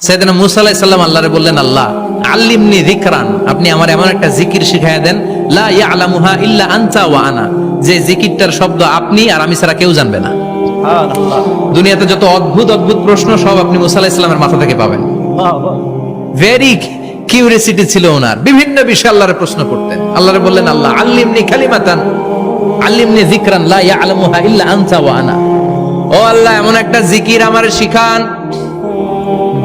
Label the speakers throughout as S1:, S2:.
S1: সেদিন মুসা সালাম আল্লাহরে বললেন আল্লাহ আল্লিমনি আপনি আমার এমন একটা জিকির শিখাইয়া দেন লা ইয়ালামুহা ইল্লা আনতা ওয়া আনা। যে জিকিরটার শব্দ আপনি আর আমি ছাড়া কেউ জানবে না। দুনিয়াতে যত অদ্ভুত অদ্ভুত প্রশ্ন সব আপনি মুসা মাথা থেকে পাবেন। ভেরি কিউরিয়াসিটি ছিল ওনার। বিভিন্ন বিষয়ে আল্লাহরে প্রশ্ন করতেন। আল্লাহরে বললেন আল্লাহ আল্লিমনি কালিমাতান। আল্লিমনি যিকরান। লা ইয়ালামুহা ইল্লা আনতা ওয়া আনা। ও আল্লাহ এমন একটা জিকির আমারে শিখান।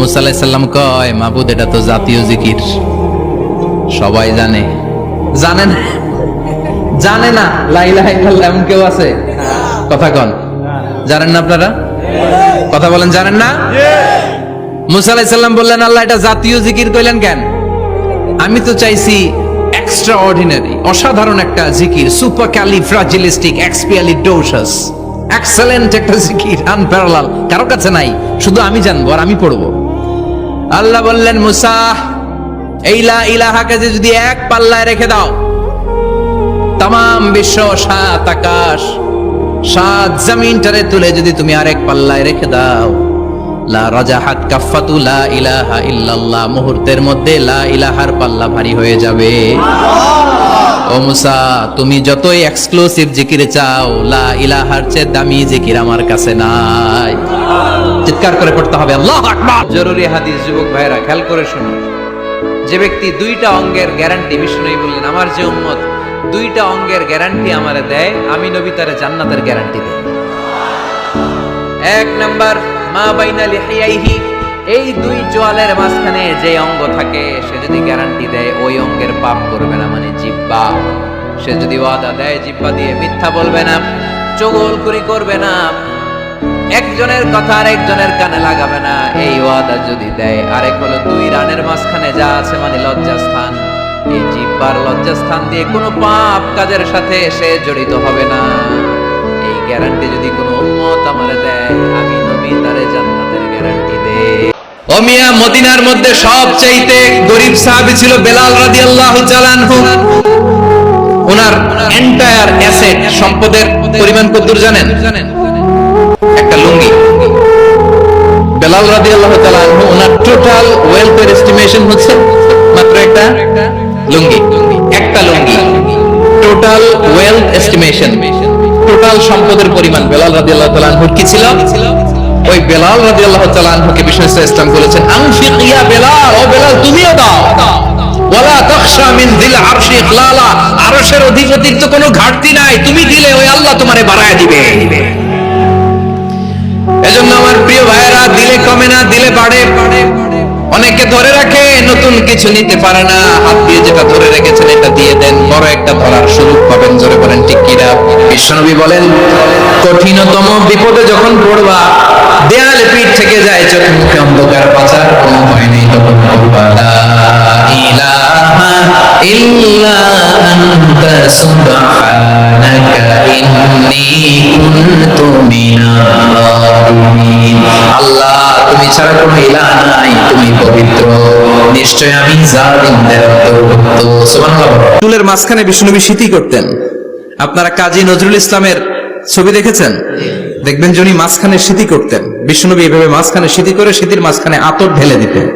S1: মুসা আলাইহিস কয়, মাবুদ, এটা তো জাতীয় জিকির। সবাই জানে। জানে না? জানে না? লা ইলাহা এমন কেউ আছে? কথা কন। জানেন না আপনারা? কথা বলেন, জানেন না? মুসা আলাইহিস বললেন, আল্লাহ, এটা জাতীয় জিকির কইলেন কেন? আমি তো চাইছি এক্সট্রা অর্ডিনারি অসাধারণ একটা জিকির সুপার ক্যালিফ্রাজিলিস্টিক এক্সপিয়ালিডোসাস এক্সেলেন্ট একটা জিকির আনপ্যারালাল কারও কাছে নাই, শুধু আমি জানব আর আমি পড়ব। আল্লাহ বললেন, মুসা, এই ইলাহাকে যে যদি এক পাল্লায় রেখে দাও তাম বিশ্ব, সাত আকাশ, সাত জমিনটারে তুলে যদি তুমি আরেক পাল্লায় রেখে দাও, লা রাজাহাত কাফাতু লা ইলাহা ইল্লাল্লাহ, মুহূর্তের মধ্যে লা ইলাহার পাল্লা ভারী হয়ে যাবে। ও মুসা, তুমি যতই এক্সক্লুসিভ জিকির চাও, লা ইলাহার চেয়ে দামি জিকির আমার কাছে নাই। চিৎকার করে পড়তে হবে, আল্লাহ আকবার। জরুরি হাদিস, যুবক ভাইরা খেয়াল করে শুনুন যে ব্যক্তি দুইটা অঙ্গের গ্যারান্টি বিষ্ণুই বললেন, আমার যে উম্মত, দুইটা অঙ্গের গ্যারান্টি আমারে দেয়, আমি নবী তারে জান্নাতের গ্যারান্টি দেই এক নাম্বার, মা বাইনা লিহিয়াইহি এই দুই জোয়ালের মাঝখানে যে অঙ্গ থাকে, সে যদি গ্যারান্টি দেয়, ওই অঙ্গের পাপ করবে না মানে জিব্বা। সে যদি ওয়াদা দেয়, জিব্বা দিয়ে মিথ্যা বলবে না চগলখুরি করবে না, একজনের কথা আর একজনের কানে লাগাবে না, এই ওয়াদা যদি দেয়, আরেক হলো দুই রানের মাঝখানে যা আছে মানে লজ্জাস্থান। এই জিব্বার লজ্জাস্থান দিয়ে কোনো পাপ কাজের সাথে সে জড়িত হবে না। ও মিয়া মদিনার মধ্যে সবচাইতে গরিব সাহাবী ছিল বেলাল রাদিয়াল্লাহু তাআলা আনহু। ওনার এন্টায়ার অ্যাসেট সম্পদের পরিমাণ কতদূর জানেন? একটা লুঙ্গি। বেলাল তাআলা আনহু, ওনার টোটাল ওয়েলথের এস্টিমেশন হচ্ছে মাত্র একটা লুঙ্গি। একটা lungi. Total wealth estimation total সম্পদের পরিমাণ বেলাল রাদিয়াল্লাহু তাআলা আনহুর কি ছিল? ওই বেলাল রাজি আল্লাহ আনহুকে বিষ্ণু ইসলাম বলেছেন ইয়া বেলাল, ও বেলাল, তুমিও দাও। কোনো ঘাটতি নাই। তুমি দিলে, ওই আল্লাহ তোমারে বাড়ায় দিবে। আমার প্রিয় দিলে কমে না, দিলে অনেকে ধরে রাখে নতুন কিছু নিতে পারে না। হাত দিয়ে যেটা ধরে রেখেছেন, এটা দিয়ে দেন। বড় একটা ধরার সুযোগ পাবেন, জোরে বলেন, ঠিক কিনা? বিশ্বনবী বলেন, কঠিনতম বিপদে যখন পড়বা, দেয়ালে পিঠ থেকে যায় চোখে মুখে অন্ধকার বাঁচার কোনো ভয় নেই, তখন মিনাল আল্লাহ তুমি ছাড়া কোনো ইলাহ নাই তুমি পবিত্র। নিশ্চয় আমি জালিমদের অন্তর্ভুক্ত সুবহানাল্লাহ।
S2: চুলের মাঝখানে বিষ্ণুনবী স্মৃতি করতেন। আপনারা কাজী নজরুল ইসলামের ছবি দেখেছেন? দেখবেন যিনি মাঝখানে স্মৃতি করতেন। বিষ্ণুনবী এভাবে মাঝখানে স্মৃতি করে স্মৃতির মাঝখানে আতর ঢেলে দিতেন।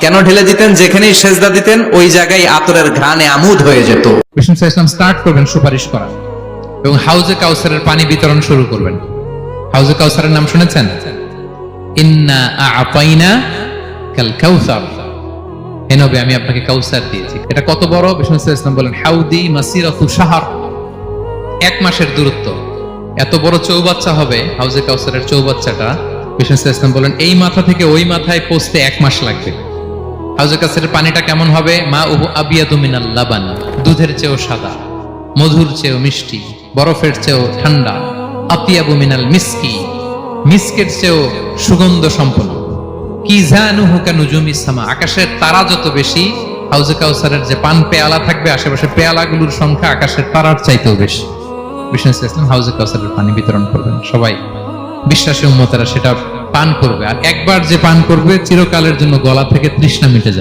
S2: কেন ঢেলে দিতেন? যেখানেই সেজদা দিতেন ওই জায়গায় আতরের ঘ্রাণে আমুদ হয়ে যেত।
S3: বিষ্ণু ইসলাম স্টার্ট করবেন সুপারিশ করা এবং হাউজে কাউসারের পানি বিতরণ শুরু করবেন। হাউজে কাউসারের নাম শুনেছেন? আমি আপনাকে কাউসার দিয়েছি। এটা কত বড়? বিষ্ণু বলেন, হাউদি এক মাসের দূরত্ব। এত বড় চৌবাচ্চা হবে, হাউজে কাউসারের চৌবাচ্চাটা, বিষ্ণু বলেন, এই মাথা থেকে ওই মাথায় পৌঁছতে এক মাস লাগবে। হাউজে কাছের পানিটা কেমন হবে? মা উহু আবিয়াদু লাবান। দুধের চেয়েও সাদা, মধুর চেয়েও মিষ্টি, বরফের চেয়েও ঠান্ডা। আতিয়াবু মিনাল মিসকি। মিসকের চেয়েও সুগন্ধ সম্পন্ন।
S1: কি জানু হুকা নুজুম ইসলামা আকাশের তারা যত বেশি, হাউজে কাউসারের যে পান পেয়ালা থাকবে, আশেপাশে পেয়ালাগুলোর সংখ্যা আকাশের তারার চাইতেও বেশি। বিষ্ণু ইসলাম হাউজে কাউসারের পানি বিতরণ করবেন। সবাই বিশ্বাসী উম্মতেরা সেটা পান করবে। আর একবার যে পান করবে, চিরকালের জন্য গলা থেকে তৃষ্ণা মিটে যাবে।